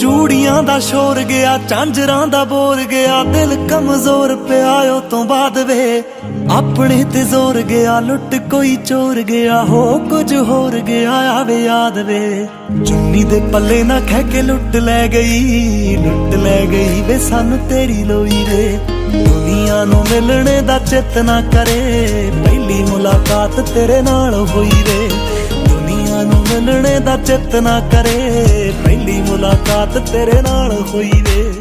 ਚੂੜੀਆਂ ਦਾ ਸ਼ੋਰ ਗਿਆ, ਝਾਂਜਰਾਂ ਦਾ ਬੋਰ ਗਿਆ, ਦਿਲ ਕਮਜ਼ੋਰ ਪਿਆ, ਉਹ ਤੋਂ ਬਾਅਦ ਵੇ ਆਪਣੇ ਤੇ ਜ਼ੋਰ ਗਿਆ, ਲੁੱਟ ਕੋਈ ਚੋਰ ਗਿਆ, ਹੋ ਕੁਝ ਹੋਰ ਗਿਆ, ਆਵੇ ਯਾਦ ਵੇ। ਚੁੰਨੀ ਦੇ ਪੱਲੇ ਨਾ ਖਹਿ ਕੇ ਲੁੱਟ ਲੈ ਗਈ, ਲੁੱਟ ਲੈ ਗਈ ਵੇ ਸਾਨੂੰ ਤੇਰੀ ਲੋਈ ਰੇ। ਦੁਨੀਆ ਨੂੰ ਮਿਲਣੇ ਦਾ ਚਿੱਤ ਨਾ ਕਰੇ, ਪਹਿਲੀ ਮੁਲਾਕਾਤ ਤੇਰੇ ਨਾਲ ਹੋਈ ਰੇ। ਦੁਨੀਆ ਨੂੰ ਮਿਲਣੇ ਦਾ ਚਿੱਤ ਨਾ ਕਰੇ। ਪਹਿਲੀ ਮੁਲਾਕਾਤ ਤੇਰੇ ਨਾਲ ਹੋਈ ਵੇ।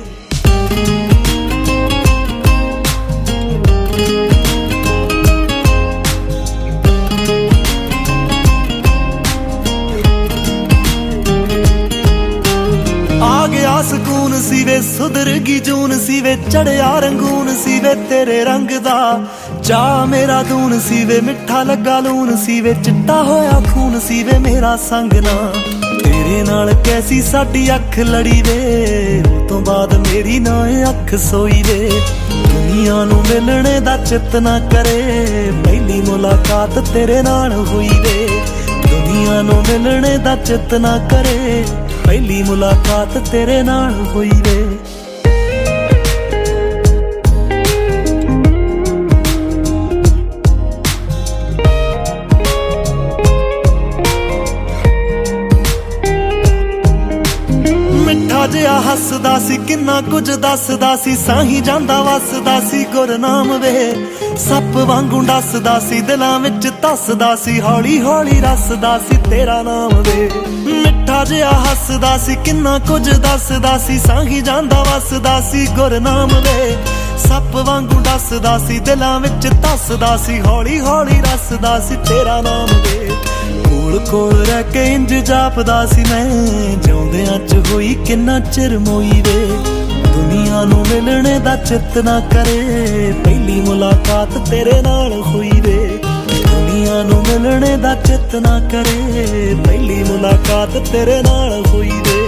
ਆ ਗਿਆ ਸਕੂਨ ਸੀ ਵੇ, ਸੁਧਰ ਗਈ ਜੂਨ ਸੀ ਵੇ, ਚੜਿਆ ਰੰਗੂਨ ਸੀ ਵੇ ਤੇਰੇ ਰੰਗ ਦਾ। ਚਾ ਮੇਰਾ ਦੂਨ ਸੀ ਮਿੱਠਾ ਲੱਗਾ ਲੂਨ ਸੀ ਚਿੱਟਾ ਹੋਇਆ ਖੂਨ ਸੀ ਮੇਰਾ ਸੰਗ ਨਾ। ਤੇਰੇ ਨਾਲ ਕੈਸੀ ਸਾਡੀ ਅੱਖ ਲੜੀ ਵੇ ਤੋਂ ਬਾਅਦ ਮੇਰੀ ਨਾ ਅੱਖ ਸੋਈ ਵੇ ਦੁਨੀਆ ਨੂੰ ਮਿਲਣੇ ਦਾ ਚਿੱਤ ਨਾ ਕਰੇ, ਪਹਿਲੀ ਮੁਲਾਕਾਤ ਤੇਰੇ ਨਾਲ ਹੋਈ ਵੇ ਦੁਨੀਆ ਨੂੰ ਮਿਲਣੇ ਦਾ ਚਿੱਤ ਨਾ ਕਰੇ, ਪਹਿਲੀ ਮੁਲਾਕਾਤ ਤੇਰੇ ਨਾਲ ਹੋਈ ਵੇ ਮਿੱਠਾ ਜਿਹਾ ਹੱਸਦਾ ਸੀ, ਕਿੰਨਾ ਕੁਝ ਦੱਸਦਾ ਸੀ, ਸਾਹੀ ਜਾਂਦਾ ਵਸਦਾ ਸੀ, ਗੁਰਨਾਮ ਵੇ। ਸੱਪ ਵਾਂਗੂ ਦੱਸਦਾ ਸੀ, ਦਿਲਾਂ ਵਿੱਚ ਧੱਸਦਾ ਸੀ, ਹੌਲੀ ਹੌਲੀ ਰਸਦਾ ਸੀ, ਤੇਰਾ ਨਾਮ ਵੇ। ਮਿੱਠਾ ਜਿਹਾ ਹੱਸਦਾ ਸੀ, ਕਿੰਨਾ ਕੁਝ ਦੱਸਦਾ ਸੀ, ਸਾਹੀ ਜਾਂਦਾ ਵਸਦਾ ਸੀ, ਗੁਰਨਾਮ ਵੇ। ਸੱਪ ਵਾਂਗੂ ਡੱਸਦਾ ਸੀ, ਦਿਲਾਂ ਵਿੱਚ ਧੱਸਦਾ ਸੀ, ਹੌਲੀ ਹੌਲੀ ਰਸਦਾ ਸੀ, ਤੇਰਾ ਨਾਮ ਵੇ। ਕੋਲ ਕੋਲ ਰਹਿ ਕੇ ਇੰਜ ਜਾਪਦਾ ਸੀ ਮੈਂ। ਜਿਉਂਦਿਆਂ ਚ ਹੋਈ ਕਿੰਨਾ ਚਿਰ ਮੋਈ ਵੇ। ਦੁਨੀਆ ਨੂੰ ਮਿਲਣੇ ਦਾ ਚਿੱਤ ਨਾ ਕਰੇ। ਪਹਿਲੀ ਮੁਲਾਕਾਤ ਤੇਰੇ ਨਾਲ ਹੋਈ ਵੇ। ਦੁਨੀਆ ਨੂੰ ਮਿਲਣੇ ਦਾ ਚਿੱਤ ਨਾ ਕਰੇ। ਪਹਿਲੀ ਮੁਲਾਕਾਤ ਤੇਰੇ ਨਾਲ ਹੋਈ ਵੇ।